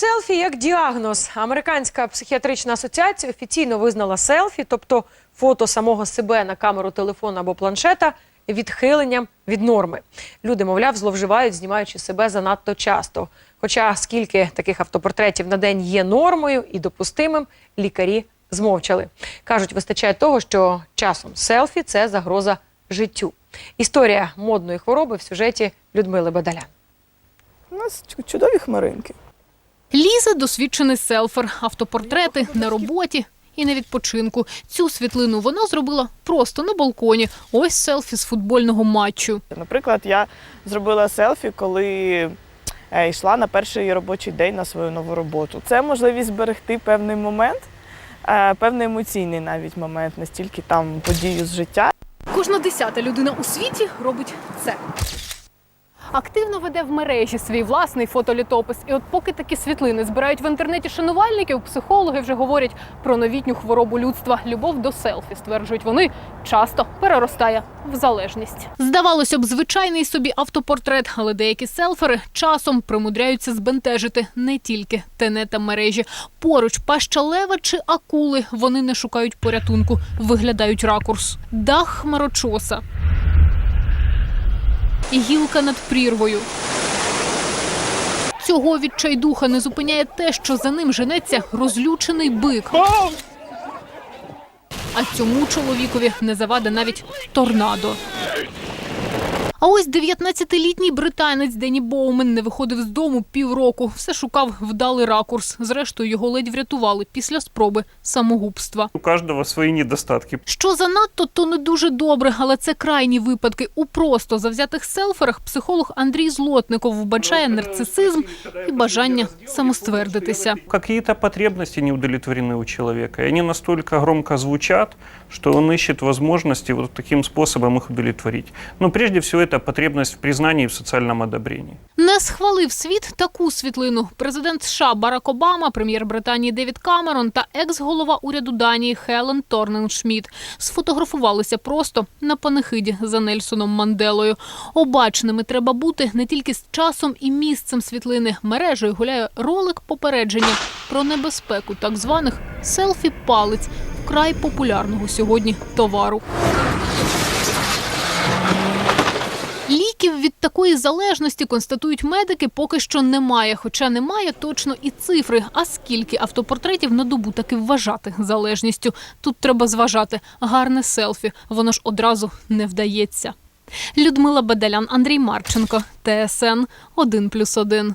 Селфі як діагноз. Американська психіатрична асоціація офіційно визнала селфі, тобто фото самого себе на камеру телефона або планшета, відхиленням від норми. Люди, мовляв, зловживають, знімаючи себе занадто часто. Хоча скільки таких автопортретів на день є нормою і допустимим, лікарі змовчали. Кажуть, вистачає того, що часом селфі це загроза життю. Історія модної хвороби в сюжеті Людмили Бадалян. У нас чудові хмаринки. Ліза досвідчений селфер, автопортрети на роботі і на відпочинку. Цю світлину вона зробила просто на балконі. Ось селфі з футбольного матчу. Наприклад, я зробила селфі, коли е, йшла на перший робочий день на свою нову роботу. Це можливість зберегти певний момент, е, певний емоційний навіть момент, настільки там подію з життя. Кожна десята людина у світі робить це. Активно веде в мережі свій власний фотолітопис. І от поки такі світлини збирають в інтернеті шанувальників, психологи вже говорять про новітню хворобу людства. Любов до селфі, стверджують вони, часто переростає в залежність. Здавалося б, звичайний собі автопортрет, але деякі селфери часом примудряються збентежити не тільки тенета мережі. Поруч паща лева чи акули. Вони не шукають порятунку, виглядають ракурс. Дах хмарочоса. І гілка над прірвою. Цього відчайдуха не зупиняє те, що за ним женеться розлючений бик. А цьому чоловікові не заваде навіть торнадо. А ось 19-літній британець Дені Боумен не виходив з дому півроку. Все шукав вдалий ракурс. Зрештою, його ледь врятували після спроби самогубства. У каждого свои недостатки. Що занадто, то не дуже добре, але це крайні випадки. У просто завзятих селферах психолог Андрій Злотников вбачає нарцисизм і бажання самоствердитися. Какие-то потребности не удовлетворены у человека, и они настолько громко звучат, что он ищет возможности вот таким способом их удовлетворить. Но прежде всего это потребность в признании и в социальном одобрении. Не схвалив світ таку світлину. Президент США Барак Обама, прем'єр Британії Девід Камерон та екс-голова уряду Данії Хелен Торнен-Шмідт сфотографувалися просто на панихиді за Нельсоном Манделою. Обачними треба бути не тільки з часом і місцем світлини. Мережею гуляє ролик попередження про небезпеку так званих селфі-палиць, вкрай популярного сьогодні товару. Ліків від такої залежності констатують медики, поки що немає. Хоча немає точно і цифри. А скільки автопортретів на добу таки вважати залежністю? Тут треба зважати гарне селфі. Воно ж одразу не вдається. Людмила Бадалян, Андрій Марченко, ТСН 1+,1.